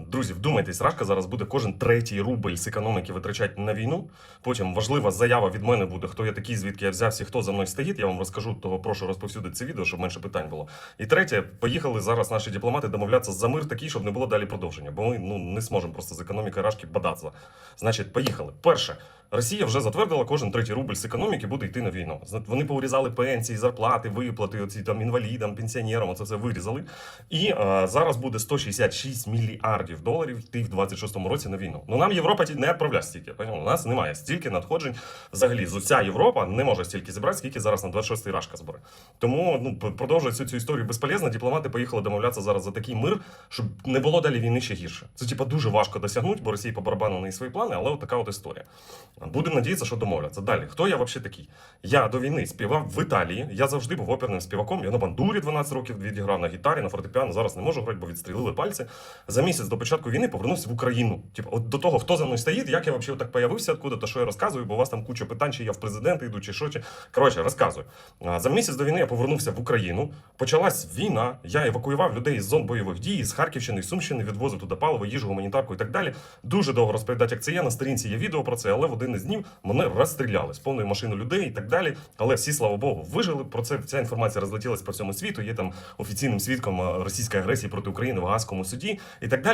Друзі, вдумайтесь, Рашка зараз буде кожен третій рубль з економіки витрачати на війну. Потім важлива заява від мене буде, хто я такий, звідки я взявся, хто за мною стоїть. Я вам розкажу, того прошу розповсюдити це відео, щоб менше питань було. І третє, поїхали зараз наші дипломати домовлятися за мир такий, щоб не було далі продовження. Бо ми ну не зможемо просто з економікою Рашки бадатися. Значить, поїхали. Перше. Росія вже затвердила, кожен третій рубль з економіки буде йти на війну. Вони повирізали пенсії, зарплати, виплати, оці там інвалідам, пенсіонерам, оце все вирізали. І е, зараз буде 166 мільярдів доларів йти в 26-му році на війну. Ну нам Європа не відправляє стільки. У нас немає стільки надходжень. Взагалі, з уся Європа не може стільки зібрати, скільки зараз на 26-й рашка збере. Тому ну п- продовжувати цю, цю історію безполезно. Дипломати поїхали домовлятися зараз за такий мир, щоб не було далі війни ще гірше. Це типа дуже важко досягнути, бо Росії по барабану на свої плани, але от така от історія. Будемо надіятися, що домовляться. Далі, хто я взагалі такий? Я до війни співав в Італії. Я завжди був оперним співаком. Я на бандурі 12 років відіграв на гітарі, на фортепіано. Зараз не можу грати, бо відстрілили пальці. За місяць до початку війни повернувся в Україну. Типу, от до того, хто за мною стоїть, як я взагалі так появився, откуда то що я розказую, бо у вас там куча питань, чи я в президенти йду, чи що. Чи... Коротше, розказую. За місяць до війни я повернувся в Україну. Почалась війна. Я евакуював людей з зон бойових дій, з Харківщини, з Сумщини, відвозив туди паливо, їжу, гуманітарку і так далі. Дуже довго розповідати, як це є. На сторінці є відео про це, але в один із днів мене розстріляли з повною машиною людей і так далі. Але всі, слава Богу, вижили. Про це ця інформація розлетілась по всьому світу. Є там офіційним свідком російської агресії проти України в Гаазькому суді і так далі.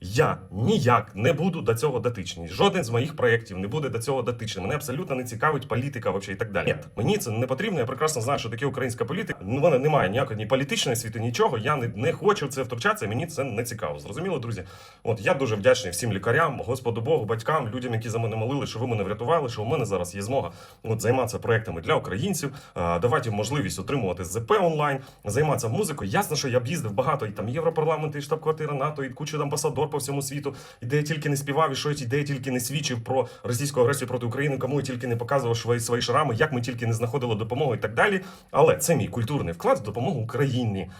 Я ніяк не буду до цього дотичний. Жоден з моїх проєктів не буде до цього дотичним. Мене абсолютно не цікавить політика вообще і так далі. Ні, мені це не потрібно. Я прекрасно знаю, що таке українська політика. Ну, в мене немає ніякої ні політичної світи, нічого. Я не, не хочу це втручатися. Мені це не цікаво. Зрозуміло, друзі. От я дуже вдячний всім лікарям, Господу Богу, батькам, людям, які за мене молили, що ви мене врятували, що у мене зараз є змога от займатися проектами для українців, давати можливість отримувати ЗП онлайн, займатися музикою. Ясно, що я б їздив багато і там Європарламент, і штаб-квартира НАТО, і кучу амбасадор по всьому світу, і де я тільки не співав, і що я де я тільки не свідчив про російську агресію проти України, кому я тільки не показував свої, свої шрами, як ми тільки не знаходили допомогу і так далі. Але це мій культурний вклад в допомогу Україні.